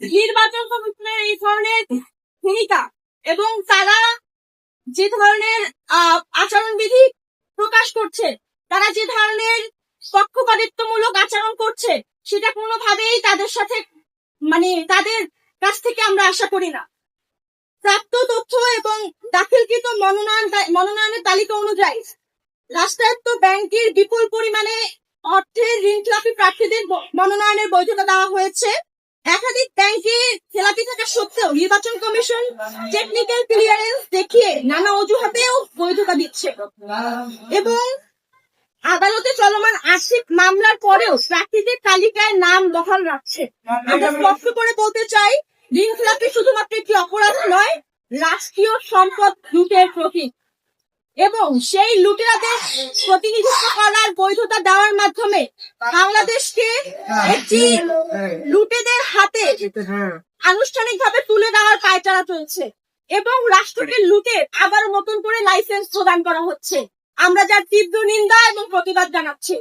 নির্বাচন কমিশনের এই ধরনের ভূমিকা এবং তারা যে ধরনের আচরণবিধি প্রকাশ করছে, তারা যে ধরনের পক্ষপাতিত্বমূলক আচরণ করছে, সেটা কোনোভাবেই তাদের সাথে মানে তাদের কাছ থেকে আমরা আশা করি না। প্রাপ্ত তথ্য এবং দাখিলকৃত মনোনয়ন মনোনয়নের তালিকা অনুযায়ী, রাষ্ট্রায়ত্ত ব্যাংকের বিপুল পরিমাণে অর্থের ঋণখেলাপি প্রার্থীদের মনোনয়নের বৈধতা দেওয়া হয়েছে। একাধিক ব্যাংকে খেলাপি থাকা সত্ত্বেও নির্বাচন কমিশন টেকনিক্যাল ক্লিয়ারেন্স দেখিয়ে নানা অজুহাতেও বৈধতা দিচ্ছে। এবং আদালতে চলমান আর্থিক মামলার পরেও প্রার্থীদের তালিকায় নাম বহাল রাখছে। আমরা স্পষ্ট করে বলতে চাই ঋণ খেলাপি শুধুমাত্র একটি অপরাধ নয় রাষ্ট্রীয় সম্পদ লুটের প্রতীক। এবং সেই লুটেরাদের প্রতিনিধিত্ব করার বৈধতা দেওয়ার মাধ্যমে বাংলাদেশকে একটি লুটেদের আনুষ্ঠানিকভাবে তুলে দেওয়ার পায়চারা চলছে। এবং রাষ্ট্রকে লুটে আবার নতুন করে লাইসেন্স প্রদান করা হচ্ছে। আমরা যার তীব্র নিন্দা এবং প্রতিবাদ জানাচ্ছি।